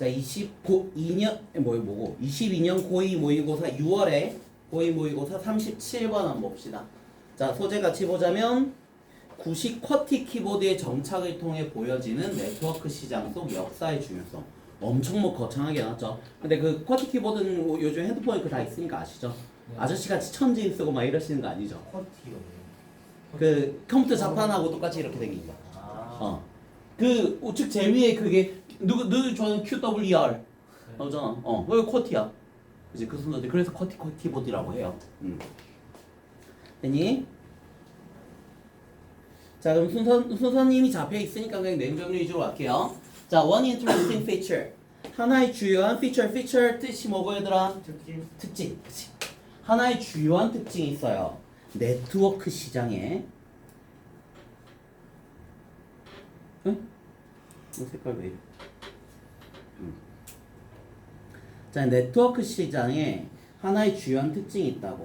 자, 22년 뭐 뭐고 22년 고2 모의고사 6월에 고2 모의고사 37번 한번 봅시다. 자, 소재 같이 보자면 구식 쿼티 키보드의 정착을 통해 보여지는 네트워크 시장 속 역사의 중요성. 엄청 뭐 거창하게 나왔죠. 근데 그 쿼티 키보드는 뭐 요즘 핸드폰에 그다 있으니까 아시죠? 아저씨 같이 천진 쓰고 막 이러시는 거 아니죠? 쿼티요. 그 컴퓨터 자판하고 똑같이 이렇게 생긴 거. 아. 어. 그 우측 제위에 그게 누구 누구 좋아하는 QWR 나오잖아. 어, 그 쿼티야. 이제 그 순서대 그래서 쿼티 쿼티보드라고 해요. 음. 됐니? 자 그럼 순서 순서님이 잡혀 있으니까 그냥 냉정률 위주로 갈게요. 자, one interesting feature. 하나의 주요한 feature, feature 뜻이 뭐고 얘들아? 특징. 특징. 그치? 하나의 주요한 특징이 있어요. 네트워크 시장에. 응? 이 색깔 왜 이래? 음. 자, 네트워크 시장에 하나의 주요한 특징이 있다고.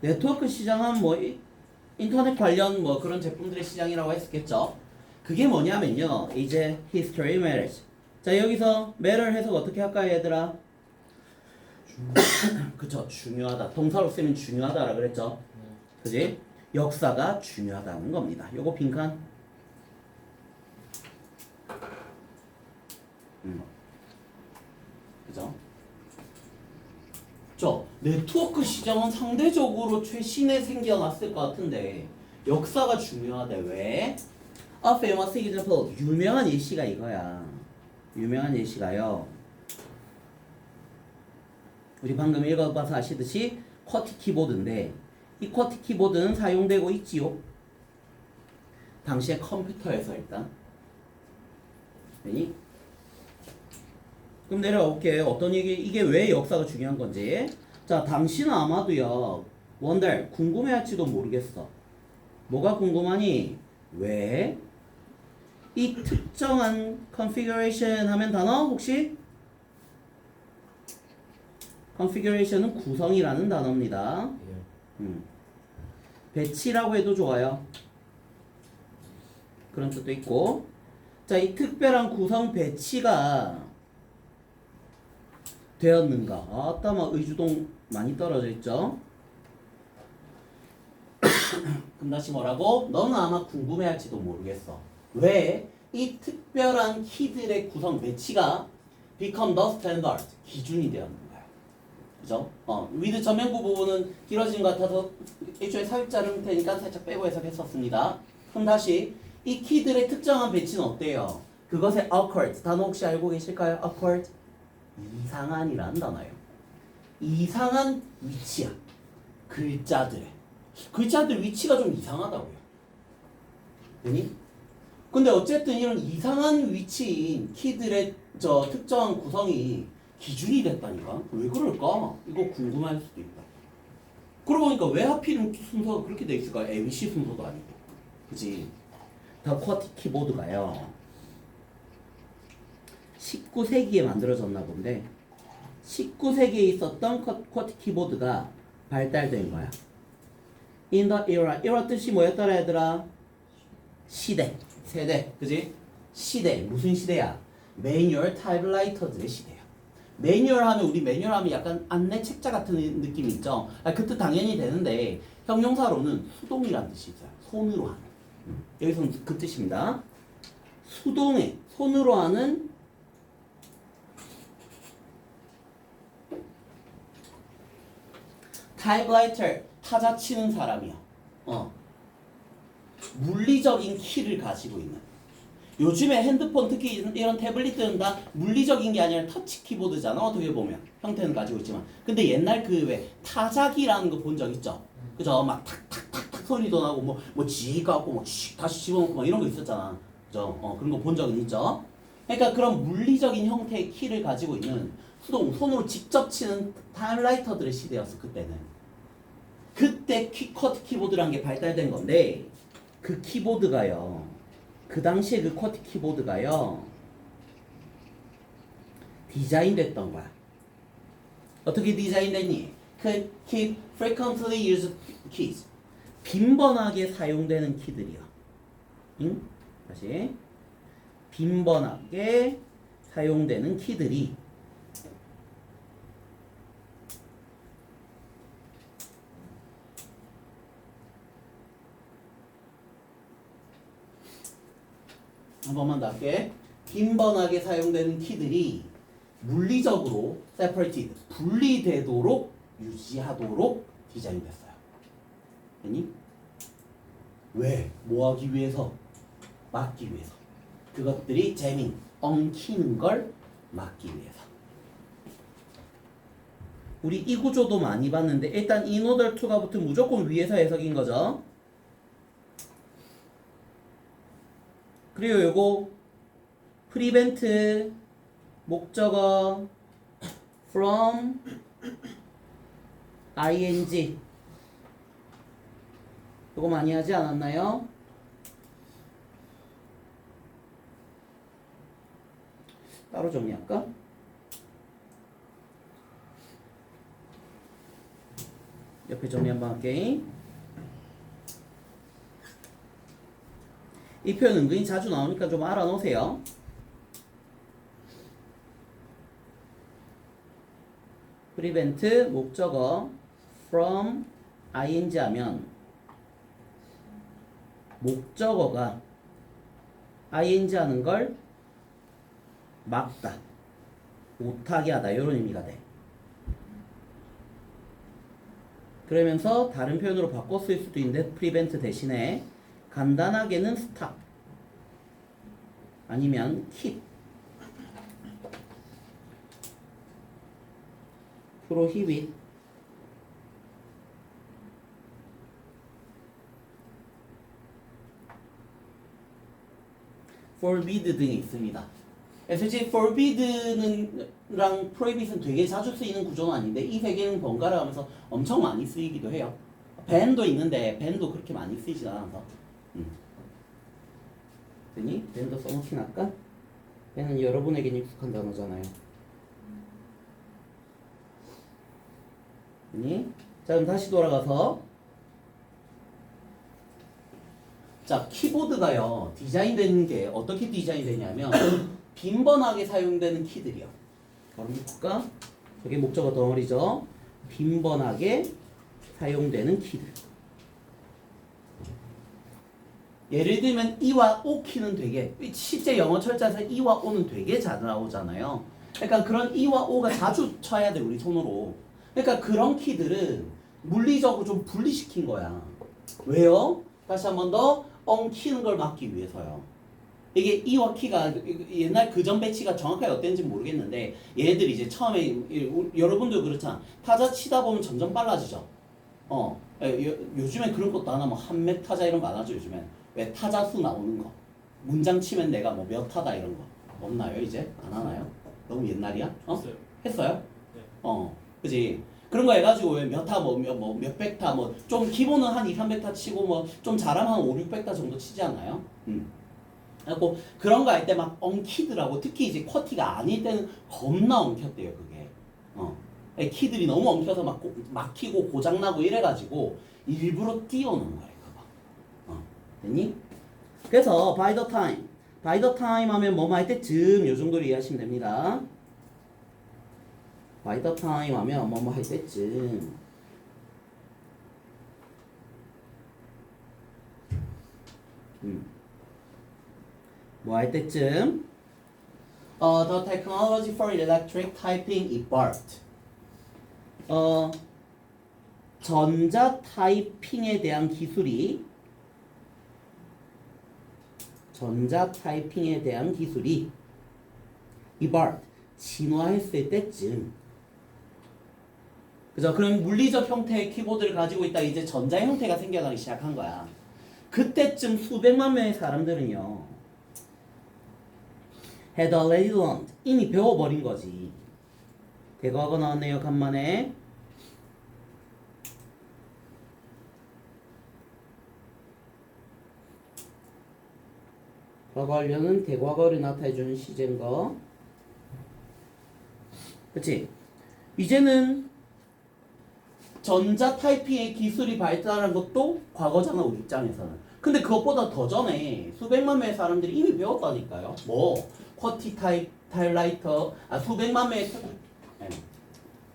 네트워크 시장은 뭐 이- 인터넷 관련 뭐 그런 제품들의 시장이라고 했었겠죠. 그게 뭐냐면요. 이제 history matters. 자, 여기서 matter 해석 어떻게 할까요, 얘들아? 그쵸 중요하다 동사로 쓰면 중요하다라 그랬죠 그지 역사가 중요하다는 겁니다 요거 빈칸 음. 그죠 저 네트워크 시장은 상대적으로 최신에 생겨났을 것 같은데 역사가 중요하대 왜? A famous example 유명한 예시가 이거야 유명한 예시가요 우리 방금 읽어봐서 아시듯이 쿼티 키보드인데 이 쿼티 키보드는 사용되고 있지요. 당시에 컴퓨터에서 일단. 되니? 그럼 내려가 볼게. 어떤 얘기 이게 왜 역사가 중요한 건지. 자, 당신은 아마도요. 원달 궁금해할지도 모르겠어. 뭐가 궁금하니? 왜? 이 특정한 configuration 하면 단어 혹시? configuration은 구성이라는 단어입니다. 예. 음. 배치라고 해도 좋아요. 그런 뜻도 있고. 자, 이 특별한 구성 배치가 되었는가? 아따, 막 의주동 많이 떨어져 있죠? 그럼 다시 뭐라고? 너는 아마 궁금해할지도 모르겠어. 왜? 이 특별한 키들의 구성 배치가 become the standard, 기준이 되었는가? 그죠? 어, 위드 전면부 부분은 길어진 것 같아서 삽입 자를 테니까 살짝 빼고 해석했었습니다. 그럼 다시 이 키들의 특정한 배치는 어때요? 그것의 occurred 단어 혹시 알고 계실까요? occurred 이상한이라는 단어예요. 이상한 위치야. 글자들의 글자들 위치가 좀 이상하다고요. 되니? 근데 어쨌든 이런 이상한 위치인 키들의 저 특정한 구성이 기준이 됐다니까? 왜 그럴까? 이거 궁금할 수도 있다. 그러고 보니까 왜 하필 순서가 그렇게 돼 있을까? MC 순서도 아니고. 그지? 더 쿼티 키보드가요. 19세기에 만들어졌나 본데 19세기에 있었던 쿼- 쿼티 키보드가 발달된 거야. In the era. era 뜻이 뭐였더라 얘들아? 시대, 세대, 그지? 시대, 무슨 시대야? 매뉴얼 타입라이터들의 시대야. 매뉴얼 하면 우리 매뉴얼 하면 약간 안내 책자 같은 느낌이 있죠. 아, 그 뜻 당연히 되는데 형용사로는 수동이라는 뜻이 있어요. 손으로 하는. 음, 여기서는 그 뜻입니다. 수동에 손으로 하는 타입라이터 타자 치는 사람이야. 어. 물리적인 키를 가지고 있는. 요즘에 핸드폰 특히 이런- 태블릿들은 다? 물리적인 게 아니라 터치 키보드잖아 어떻게 보면. 형태는 가지고 있지만. 근데 옛날 그 왜 타자기라는 거 본 적 있죠? 그죠? 막 탁탁탁탁 소리도 나고 뭐뭐 지가고 뭐씩 다시 집어넣고 막 이런 거 있었잖아. 그죠? 어 그런 거 본 적은 있죠? 그러니까 그런 물리적인 형태의 키를 가지고 있는 수동 손으로 직접 치는 타임라이터들의 시대였어 그때는 그때 키커트 키보드라는 게 발달된 건데 그 키보드가요 그 당시에 그 쿼티 키보드가요 디자인됐던 거야. 어떻게 디자인됐니? 그 keep frequently used keys 빈번하게 사용되는 키들이야. 응? 다시 빈번하게 사용되는 키들이 한 번만 더 할게. 빈번하게 사용되는 키들이 물리적으로 separated, 분리되도록 유지하도록 디자인됐어요. 아니? 왜? 뭐 하기 위해서? 막기 위해서. 그것들이 재밍, 엉키는 걸 막기 위해서. 우리 이 구조도 많이 봤는데 일단 인오더 투가 붙은 무조건 위에서 해석인 거죠. 그리고 요거 프리벤트 목적어 from ing 요거 많이 하지 않았나요? 따로 정리할까? 옆에 정리 한번 할게. 이 표현 은근히 자주 나오니까 좀 알아놓으세요. 프리벤트 목적어 from ing 하면 목적어가 ing 하는 걸 막다, 못하게 하다 이런 의미가 돼. 그러면서 다른 표현으로 바꿔 쓸 수도 있는데 prevent 대신에 간단하게는 stop 아니면 keep prohibit forbid 등이 있습니다. 솔직히 forbid는랑 prohibit은 되게 자주 쓰이는 구조는 아닌데 이 세 개는 번갈아 가면서 엄청 많이 쓰이기도 해요. ban도 있는데 ban도 그렇게 많이 쓰이지 않아서. 음. 되니? ban도 써놓긴 할까? ban은 여러분에겐 익숙한 단어잖아요. 되니? 자 그럼 다시 돌아가서 자 키보드가요 디자인되는 게 어떻게 디자인 되냐면 빈번하게 사용되는 키들이요. 바로 볼까? 저게 목적어 덩어리죠. 빈번하게 사용되는 키들. 예를 들면 이와 오 키는 되게 실제 영어 철자에서 이와 오는 되게 잘 나오잖아요. 그러니까 그런 이와 오가 자주 쳐야 돼 우리 손으로. 그러니까 그런 키들은 물리적으로 좀 분리시킨 거야. 왜요? 다시 한 번 더 엉키는 걸 막기 위해서요. 이게 이와 키가 옛날 그전 배치가 정확하게 어땠는지 모르겠는데 얘네들이 이제 처음에 이- 여러분도 그렇잖아. 타자 치다 보면 점점 빨라지죠. 어, 예, 요, 요즘엔 그런 것도 안 하면 한몇 타자 이런 거 안 하죠 요즘엔. 왜 타자 수 나오는 거. 문장 치면 내가 뭐 몇 타다 이런 거 없나요 이제 안 하나요? 너무 옛날이야? 어? 했어요. 했어요? 네. 어, 그지? 그런 거 해가지고 왜몇 타, 뭐, 몇, 뭐, 몇백 타, 뭐, 좀 기본은 한 2, 300타 치고, 뭐, 좀 잘하면 한 5, 600타 정도 치지 않나요? 음. 그래고 그런 거 할 때 막 엉키더라고. 특히 이제 쿼티가 아닐 때는 겁나 엉켰대요, 그게. 어. 애 키들이 너무 엉켜서 막 고- 막히고 고장나고 이래가지고 일부러 띄워놓은 거예요. 됐니? 그래서 by the time. by the time 하면 뭐뭐 할 때쯤 요 정도로 이해하시면 됩니다. by the time 하면 뭐뭐 할 때쯤 음. 뭐할 때쯤 어, the technology for electric typing evolved 어, 전자 타이핑에 대한 기술이 전자 타이핑에 대한 기술이 evolved 진화했을 때쯤 그죠? 그럼 물리적 형태의 키보드를 가지고 있다 이제 전자 형태가 생겨나기 시작한 거야. 그때쯤 수백만 명의 사람들은요. already learned 이미 배워버린 거지. 대과거 나왔네요 간만에. 과거하려는 대과거를 나타내주는 시제인 거. 그치? 이제는 전자 타이핑의 기술이 발달한 것도 과거잖아 우리 입장에서는. 근데 그것보다 더 전에 수백만 명의 사람들이 이미 배웠다니까요. 뭐 쿼티 타입, 타일라이터 아 수백만 명의 네,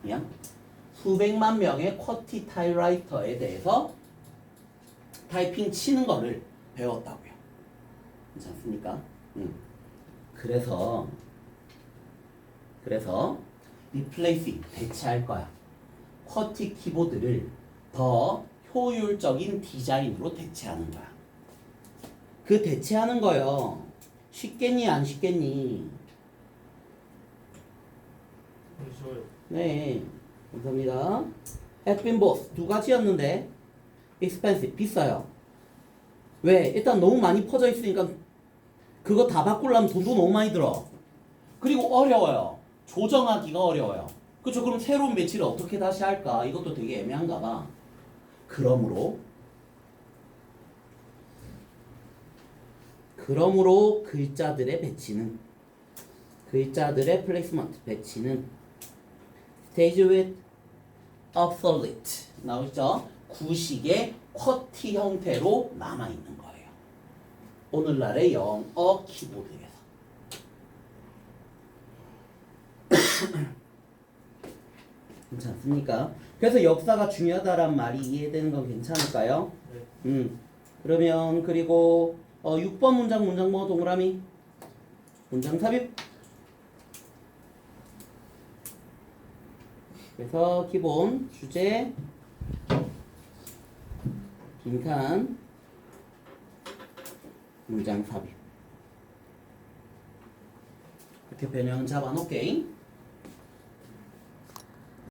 미안 수백만 명의 쿼티 타일라이터에 대해서 타이핑 치는 거를 배웠다고요. 괜찮습니까? 음. 그래서 그래서 리플레이싱 대체할 거야. 쿼티 키보드를 더 효율적인 디자인으로 대체하는 거야. 그 대체하는 거요. 쉽겠니 안 쉽겠니? 쉬워요. 네, 감사합니다. been both 두 가지였는데 expensive 비싸요. 왜? 일단 너무 많이 퍼져 있으니까 그거 다 바꾸려면 돈도 너무 많이 들어. 그리고 어려워요. 조정하기가 어려워요. 그렇죠? 그럼 새로운 매치를 어떻게 다시 할까? 이것도 되게 애매한가 봐. 그러므로 그러므로 글자들의 배치는 글자들의 플레이스먼트 배치는 stage with obsolete 나오죠? 구식의 쿼티 형태로 남아 있는 거예요. 오늘날의 영어 키보드에서. 괜찮습니까? 그래서 역사가 중요하다란 말이 이해되는 건 괜찮을까요? 네. 음. 그러면 그리고 어 6번 문장 문장 뭐 동그라미 문장 삽입 그래서 기본 주제 빈칸 문장 삽입. 이렇게 변형 잡아놓게